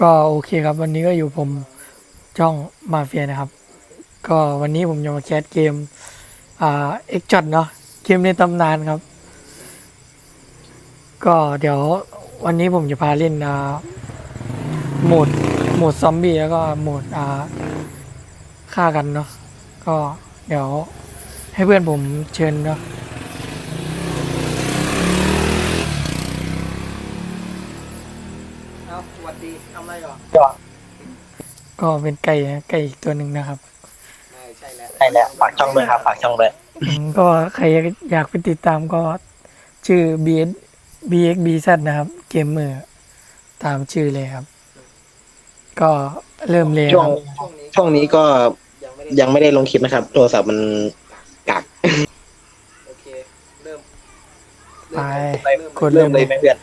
ก็โอเคครับวันนี้ก็อยู่ผมจ้องมาเฟียนะครับ ก็วันนี้ผมจะมาแคสเกมอ่าเอ็กจอดเนาะเกมในตำนานครับ ก็เดี๋ยววันนี้ผมจะพาเล่นอ่าโหมดโหมดซอมบี้แล้วก็โหมดอ่าฆ่ากันเนาะก็เดี๋ยวให้เพื่อนผมเชิญเนาะ ก่อนก็เป็นไก่นะไก่อีกตัวหนึ่งนะครับไม่ใช่แล้วใช่แล้วฝากช่องด้วยครับฝากช่องด้วยอืมก็ใครอยากไปติดตามก็ชื่อ BS BXBZ นะครับ เกมเมอร์ตามชื่อเลยครับ ก็เริ่มเลยคช่วงรับช่วงนี้ช่วงนี้ก็ยังไม่ได้ยังไม่ได้ลงคลิปนะครับ โทรศัพท์มันกักโอเคเริ่มไปเริ่มกดเริ่เริ่มมเลเลยยไหมเพื่อน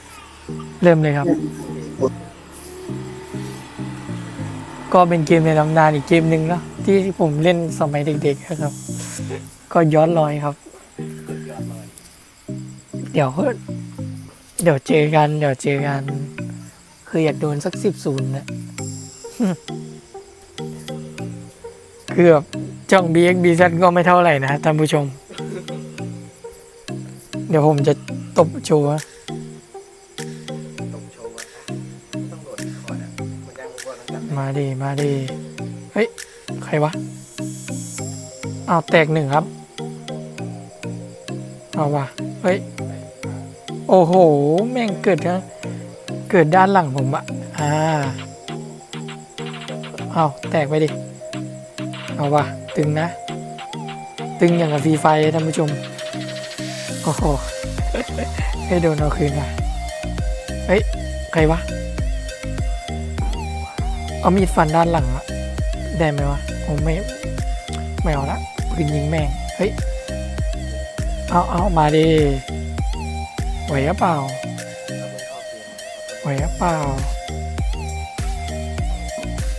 เริ่มเลยครับ ก็เป็นเกมในตำนานอีกเกมหนึ่งเนาะที่ผมเล่นสมัยเด็กๆนะครับ ก็ย้อนรอยครับ เดี๋ยวเดี๋ยวเจอกัน เดี๋ยวเจอกัน คืออยากโดนสักสิบศูนย์นะคือบบจ้อง BXBZ ก็ไม่เท่าไหร่นะท่านผู้ชม เดี๋ยวผมจะตบโชว์ ดีมาดี เฮ้ย ใครวะเอาแตกหนึ่งครับ เอาวะเฮ้ย โอ้โห แม่งเกิดนะเกิดด้านหลังผมอะอ่า เอาแตกไปดิ เอาวะตึงนะ ตึงอย่างกับฟรีไฟท่านผู้ชม โอ้โหให้โดนเอาคืนมาเฮ้ย ใครวะ เอามีดฟันด้านหลังอะได้ไหมวะผมไม่ ไม่เอาละปืนยิงแม่ง เฮ้ย เอาเอามาดิไหวหรือเปล่าไหวหรือเปล่า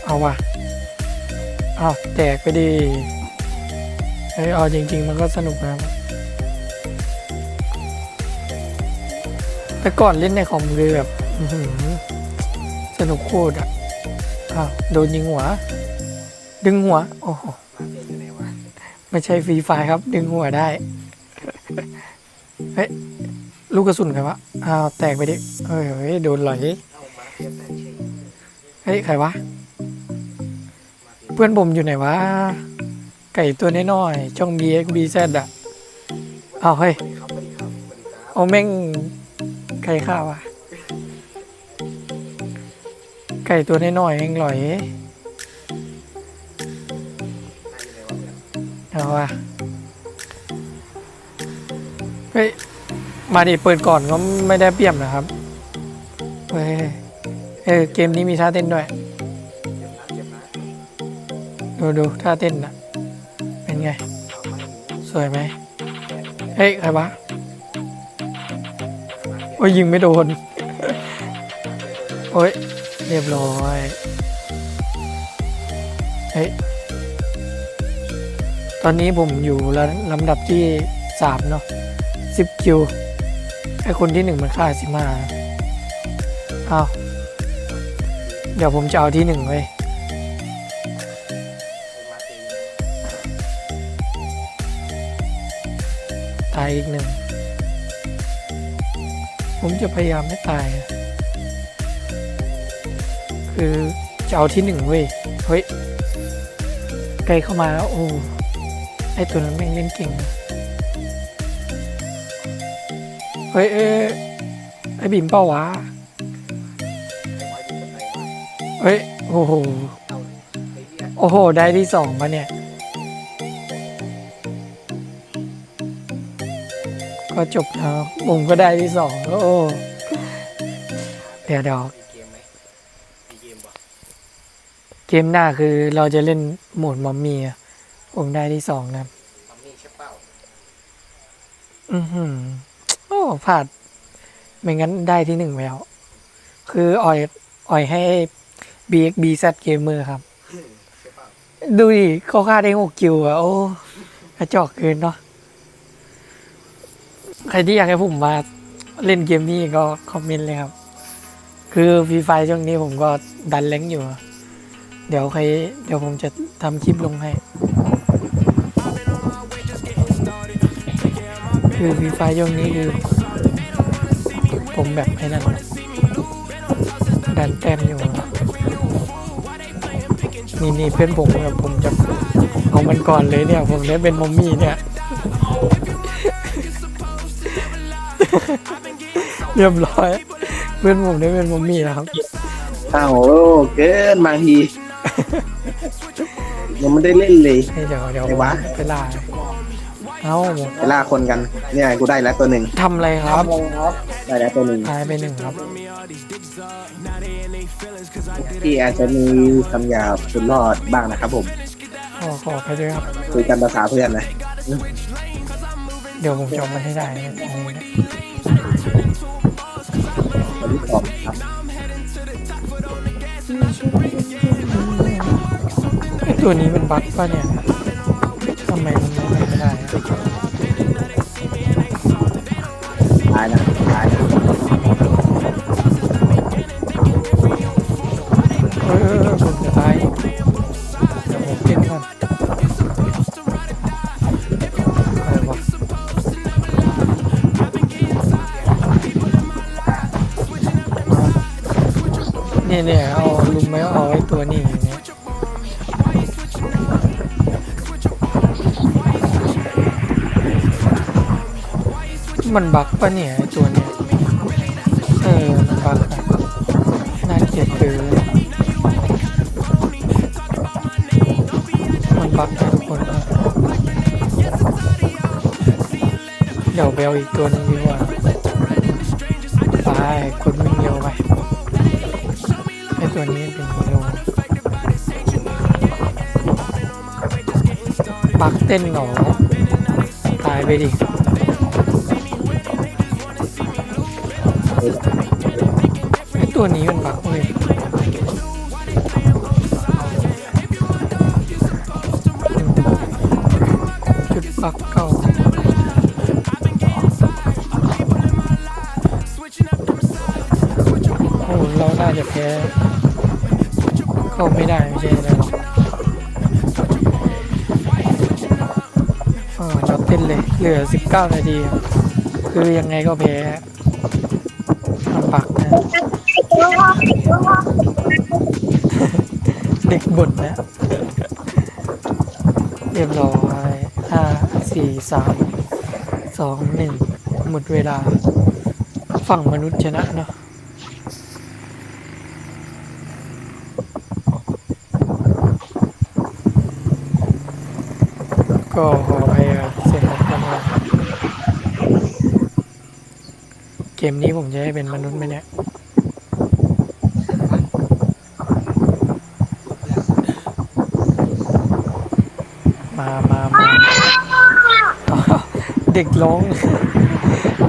เอาวะเอาแตกไปดิเฮ้ยเอาจริง ๆ มันก็สนุกนะแต่ก่อนเล่นในคอมคือแบบสนุกโคตรอะ อ้าวโดนยิงหัว ดึงหัว โอ้โหไม่ใช่ฟรีไฟครับ ดึงหัวได้ เฮ้ย ลูกกระสุนใครวะ อ้าว แตกไปดิ เฮ้ยเฮ้ยโดนไหลเฮ้ย ใครวะ เพื่อนผมอยู่ไหนวะ ไก่ตัวน้อยๆช่อง BXBZ อะ อ้าว เฮ้ยสวัสดีครับสวัสดีครับสวัสดีครับเอาแม่งไก่ข้าวอะ ไก่ตัวน้อยๆแม่งหลอยนายอยู่ไหนวะเพื่อาวะเฮ้ย มาดิเปิดก่อนก็ไม่ได้เปรียบนะครับ เฮ้ย เออ เกมนี้มีท่าเต้นด้วย ดูดูท่าเต้นนะเป็นไง สวยไหมเฮ้ย ใครวะมายโอ้ยยิงไม่โดน โอ้ย เรียบร้อยเฮ้ยตอนนี้ผมอยู่ระลำดับที่สามเนาะสิบคิวไอคนที่หนึ่งมันค่าสิมาเอาเดี๋ยวผมจะเอาที่หนึ่งไว้ยตายอีกหนึ่ง ผมจะพยายามไม่ตายอะ คือจะเอาที่หนึ่งเว้ย เฮ้ยไกลเข้ามาแล้ว โอ้ไอตัวนั้นแม่งเล่นเก่ง เฮ้ยเอ้ยไอบิ่มเป้าวะ เฮ้ย โอ้โห โอ้โห ได้ที่สองมาเนี่ย ก็จบแล้วผมก็ได้ที่สองโอ้เดี๋ยวเดี๋ยว มีเกมไหมมีเกมปะ เกมหน้าคือเราจะเล่นโหมดมอมมี่อะผมได้ที่สองนะมัมมี่ใช่เปล่าอือหือโอ้พลาดไม่งั้นได้ที่หนึ่งแล้ว คืออ่อยอ่อยให้ BXBZ Gamer ครับใช่เปล่าดูดิเขาฆ่าได้หกคิวอะโอ้กระจอกเกินเนาะใครที่อยากให้ผมมาเล่นเกมนี้ก็คอมเมนต์เลยครับ คือฟรีไฟช่วงนี้ผมก็ดันแรงอยู่ เดี๋ยวใครเดี๋ยวผมจะทำคลิปลงให้คือฟรีไฟช่วงนี้คือ ผมแบบไอ้นั่นดันแต้มอยู่ นี่นี่เพื่อนผมแบบผมจะเอามันก่อนเลยเนี่ย ผมได้เป็นมอมมี่เนี่ย เรียบร้อย เพื่อนผมได้เป็นมอมมี่แล้วครับ อ้าวเกินบางทียังไม่ได้เล่นเลยให้เดี๋ยวเดี๋ยวไหนวะ ไปล่าเอ้าไปล่าคนกัน เนี่ยกูได้แล้วตัวหนึ่งทำอะไรครับได้แล้วตัวหนึ่งตายไปหนึ่งครับที่อาจจะมีคำหยาบสุดรอดบ้างนะครับผมขอขอไปด้วยครับ คุยกันภาษาเพื่อนนะเดี๋ยวผมจะเอามันให้ได้นะตรงนี้นะวันที่สองครับ ไอตัวนี้มันบั๊กป่ะเนี่ยทำไมมัน มันบักปะเนี่ยไอตัวเนี้ยเออมันบักอะน่าเกลียดเกินมันบักนะทุกคนเดี๋ยวเอาอีกตัวหนึงดีกว่าไปกดวิ่งเร็วไปไอตัวนี้เป็นฮีโร่ปักเต้นหรอตายไปดิ ตัวนี้มันบักเลยจุดบักเก่าโอ้เราน่าจะแพ้เข้าไม่ได้ไม่ใช่หรอกเออเราเต้นเลยเหลือ 19 นาที คือยังไงก็แพ้มันบักนะ เด็กบ่นนะ เรียบร้อยห้าสี่สามสองหนึ่งหมดเวลา ฝั่งมนุษย์ชนะเนาะก็ขออภัยเสียงรบกวนนะเกมนี้ผมจะให้เป็นมนุษย์ไหมเนี่ย เด็กร้อง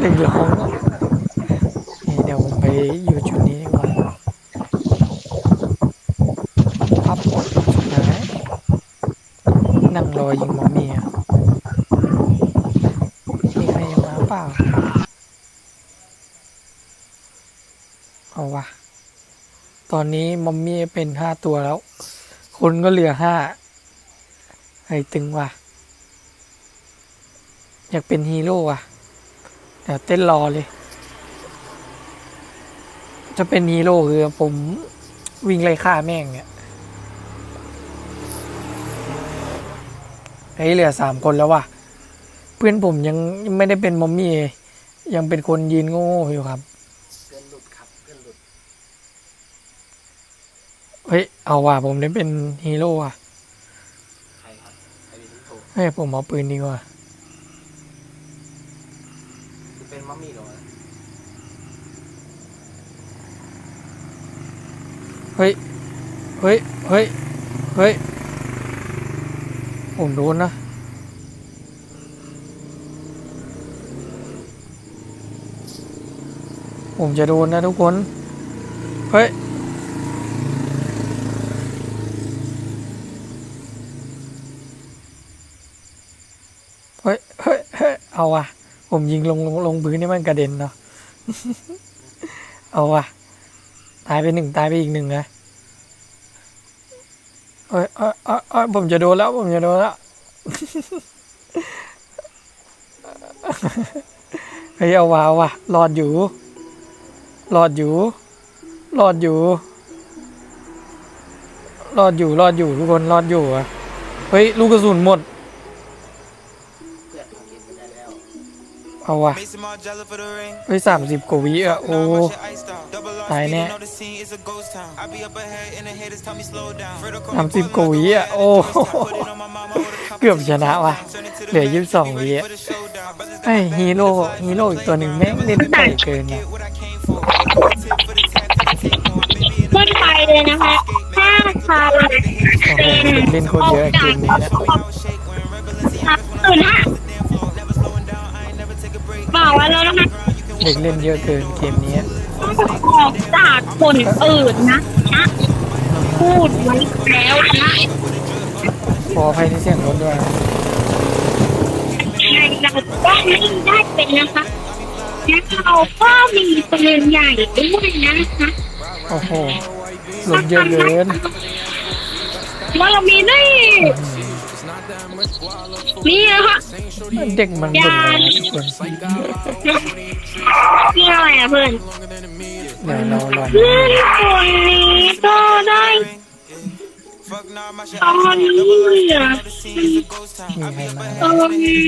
เด็กร้องนี่เดี๋ยวผมไปอยู่จุดนี้ดีกว่าพับสุดท้ายนั่งรอยิงมอมมี่มีใครมาเปล่าเอาวะตอนนี้มอมมี่เป็นห้าตัวแล้ว คนก็เหลือห้าไอ้ตึงว่ะ อยากเป็นฮีโร่ว่ะเดี๋ยวเต้นรอเลย จะเป็นฮีโร่คือผมวิ่งไล่ฆ่าแม่งเนี่ยไอ้ยเหลือสามคนแล้วว่ะ เพื่อนผมยังไม่ได้เป็นมอมมี่เลยยังเป็นคนยืนโง่ๆอยู่ครับ เพื่อนหลุดครับเพื่อนหลุดเฮ้ยเอาว่ะผมได้เป็นฮีโร่ว่ะ ใครครับไอ้ดิที่โทรเฮ้ยผมเอาปืนดีกว่า เป็นมัมมี่เหรอเฮ้ย เฮ้ย เฮ้ย เฮ้ย ผมโดนนะ ผมจะโดนนะทุกคน เฮ้ย เฮ้ย เฮ้ย เฮ้ย เอาว่ะ ผมยิงลงลงลงพื้นนี่มันกระเด็นเนาะ เอาว่ะ ตายไปหนึ่งตายไปอีกหนึ่งนะเอ้ยเอ้ยเอ้ยเอ้ยผมจะโดนแล้ว ผมจะโดนแล้ว เฮ้ยเอาวาวว่ะรอดอยู่รอดอยู่รอดอยู่รอดอยู่รอดอยู่ทุกคนรอดอยู่อะเฮ้ยลูกกระสุนหมด เอาว่ะ Mason Margiela for the ring. เฮ้ยสามสิบกว่าวิอะโอ้ Now watch your ice down. Double R Tài speed, nè. you know the scene is a ghost town. I be up ahead and the haters tell me slow down. Fredo call me สามสิบ boiling กว่าวิ like a อะ rat โอ้ at the first time. Put it on my mama with a เกือบชนะว่ะ Turn it to the เหลือ max, ยี่สิบสอง be วิ ready อะ for the showdown. Brothers got ไอ้ my back, ฮีโร่ we fly ฮีโร่อีกตัวหนึ่งแม่งเล่นไก่เกินอะ get what I came for. Tip for the tap, for the take more. Maybe in ขึ้นไปเลยนะคะถ้าใครโอ้โหเล่นโคตรเยอะเกมนี้นะ how it shake when rebel ครับตื่นฮะ take a break. บอกไว้แล้วนะคะเด็กเล่นเยอะเกินเกมนี้ต้องออกจากคนอื่นนะนะพูดไว้แล้วนะขออภัยในเสียงรถด้วยนะเราก็ไม่ได้เป็นนะคะและเราก็มีปืนใหญ่ด้วยนะคะโอ้โหรถเยอะเกินว่าเรามีนี่ นี่นะคะเด็กมันบ่นอะไรนะทุกคนนี่อะไรอะเพื่อนเดี๋ยวเราลองเพื่อนคนนี้ก็ได้ Fuck nah, my shit ตอนนี้เหลือ the scene is a ghost town. มีใครมาตอนนี้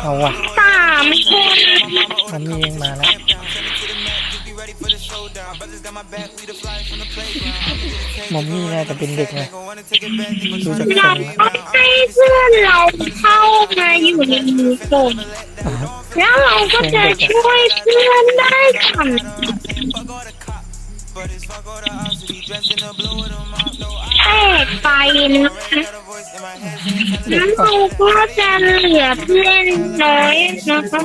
เอาว่ะสามคนมันมีเองมาแล้ว playground. มอมมี่น่าจะเป็นเด็กนะ Gon' wanna take it back, they gon' ดู try จาก to ทเรารงแล้วต้องให้เพื่อนเราเข้ามาอยู่ในมือผมแล้วเราก็จะช่วยเพื่อนได้ทัน fuck all the cops. But it's fuck all the ops. We dressed in the blue with them out, no แตกไปนะคะ got a voice in my head. เด็กแล้วปะเราก็จะเหลือเพื่อนน้อยนะคะ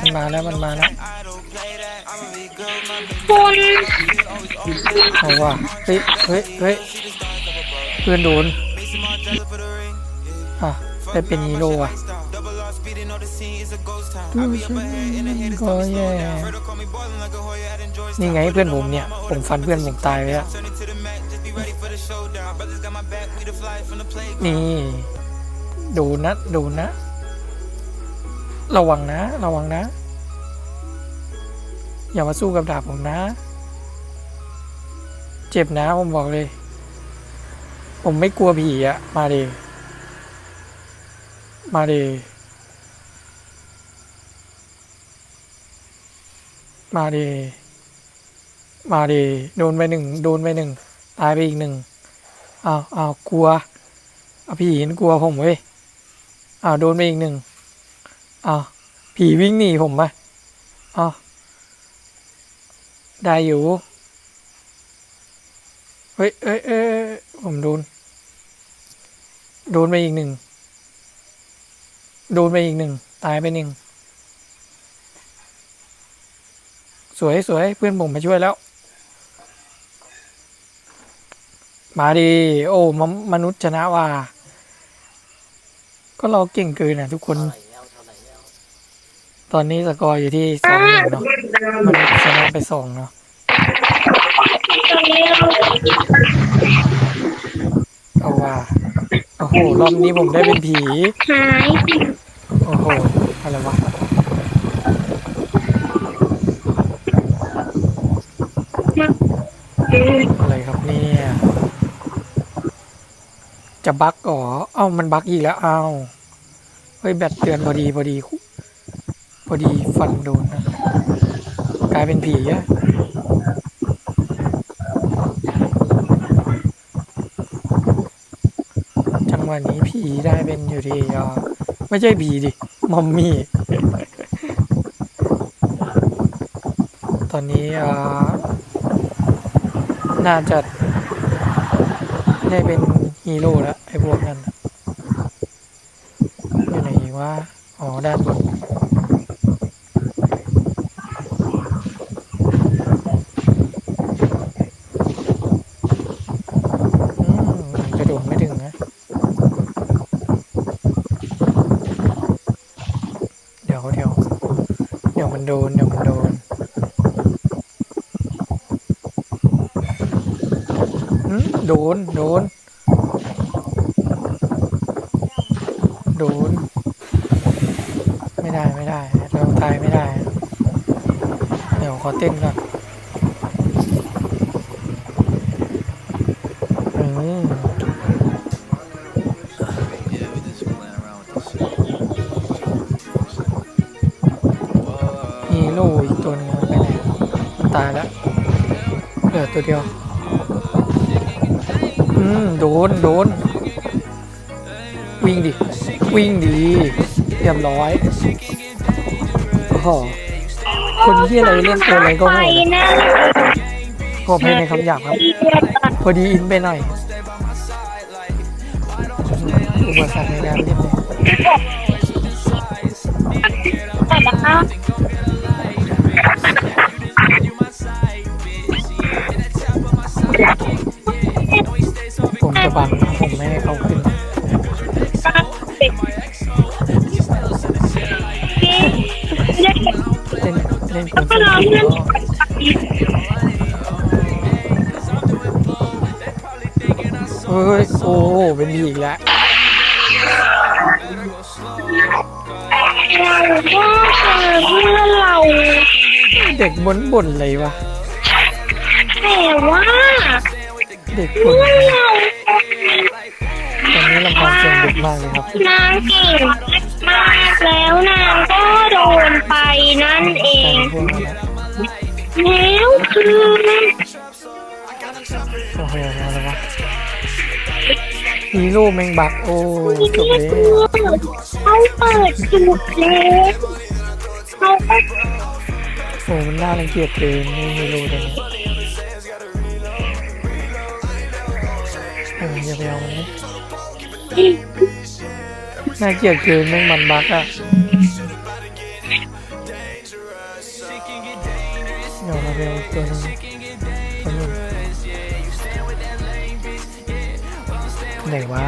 มันมาแล้วมันมาแล้ว บนเอาว่ะเฮ้ยเฮ้ยเฮ้ยเพื่อนโดนอะได้เป็นฮีโร่อะก็แย่นี่ไงเพื่อนผมเนี่ย ผมฟันเพื่อนผมตายไปแล้วนี่ดูนะ ดูนะ ระวังนะ ระวังนะ อย่ามาสู้กับดาบผมนะ เจ็บนะผมบอกเลย ผมไม่กลัวผีอะมาเดมาเดมาเดมาเดโดนไปหนึ่ง โดนไปหนึ่ง ตายไปอีกหนึ่งอ้าวอ้าวกลัวเอาผีเห็นกลัวผมเว้ยอ้าวโดนไปอีกหนึ่งอ้าวผีวิ่งหนีผมปะอ้าว ได้อยู่ เฮ้ยเอ้ยเอ้ยผมโดน โดนไปอีกหนึ่ง โดนไปอีกหนึ่ง ตายไปหนึ่ง สวยสวยเพื่อนผมมาช่วยแล้ว มาดี โอ้มมนุษย์ชนะว่า ก็เราเก่งเกินนะทุกคน ตอนนี้สกอร์อยู่ที่สองหนึ่งเนาะมนุษย์ชนะไปสองเนาะตอนนี้เราเอาว่าโอ้โหรอบนี้ผมได้เป็นผีหายโอ้โหอะไรวะอะไรครับเนี่ยจะบั๊กอ๋อเอ้ามันบั๊กอีกแล้วเอ้าเฮ้ยแบตเตือนพอดีพอดีพ อดีฟันโดนนะกลายเป็นผีอะจังหวะนี้ผีได้เป็นอยู่ดีอะไม่ใช่ผีดิ มอมมี่ ตอนนี้อ่าน่าจะได้เป็นฮีโร่แล้ว ไอ้พวกนั้นอยู่ไหนวะอ๋อ ด้านบน โดนโดนโดนโดนโดนโดน ไม่ได้ไม่ได้ เราตายไม่ได้ เดี๋ยวขอเต้นก่อน ตัวเดียว อืม โดน โดน วิ่งดิ วิ่งดีเรียบร้อยโอ้โหคนที่อะไรเล่นตัวอะไรก็ไปโง่ขอเพลงในคำหยาบครับ พอดีอินไปหน่อยอุปสรรคในการเล่นเนี่ย บังผมไม่ให้เขาขึ้นเด็กเด็กเล่นเล่นคนก็เล่นร้องผิดเรื่องก็เฮ้ยโอ้เป็นดีอีกแล้วเราก็เพื่อเราเด็กบ่นบ่นอะไรวะแต่ว่าเด็กบ่นเมื่อเรา ตอนนี้ลำพังเสียงด็กมากเลยครับ นางเก่งมากแล้วนางก็โดนไปนั่นเอง แล้วคือโอ้โหอะไรวะฮีโร่แมงบักโอ้จบเลยเขาเปิดจุดเล็กเขาก็โอ้มันน่ารังเกียจเกินไม่ฮีโร่ตัวนี้ อออย่าไปเอาเลยน่าเกลียดเกินแม่งมันบักอะเดี๋ยวเราไปเอาตัวนึงตัวนึงไหนวะ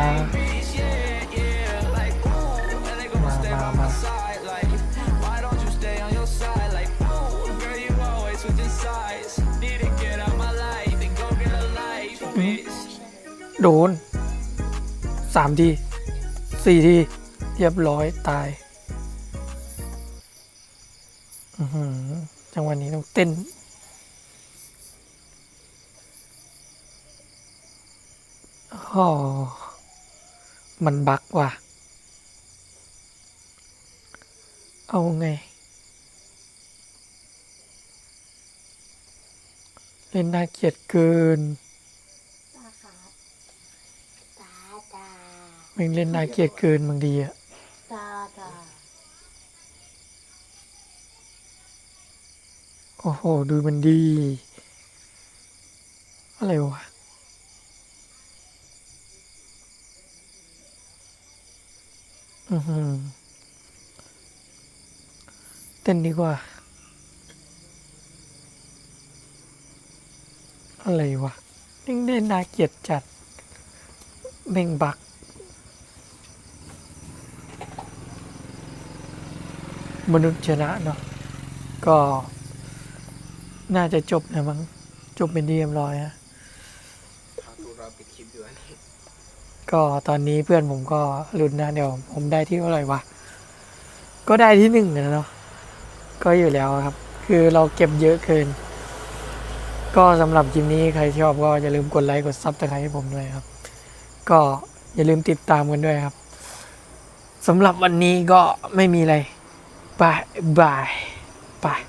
โดนสามทีสี่ทีเรียบร้อยตายจังหวะนี้ต้องเต้น อ๋อ มันบักว่ะ เอาไง เล่นน่าเกลียดเกิน มึงเล่นน่าเกลียดเกินบางทีอะโอ้โห ดูมันดี อะไรวะอือหือเต้นดีกว่า อะไรวะนิ่งเล่นน่าเกลียดจัดเม่งบัก มนุษย์ชนะเนาะก็น่าจะจบนะมั้งจบเป็นที่เรียบร้อยฮะถ้าดูเราปิดคลิปอยู่อันนี้ก็ตอนนี้เพื่อนผมก็ลุ้นนะเดี๋ยวผมได้ที่เท่าไหร่วะก็ได้ที่หนึ่งนะเนาะก็อยู่แล้วครับ คือเราเก็บเยอะเกิน ก็สำหรับคลิปนี้ใครชอบก็อย่าลืมกดไลค์กดซับสไครต์ให้ผมด้วยครับ ก็อย่าลืมติดตามกันด้วยครับสำหรับวันนี้ก็ไม่มีอะไร บายบายบาย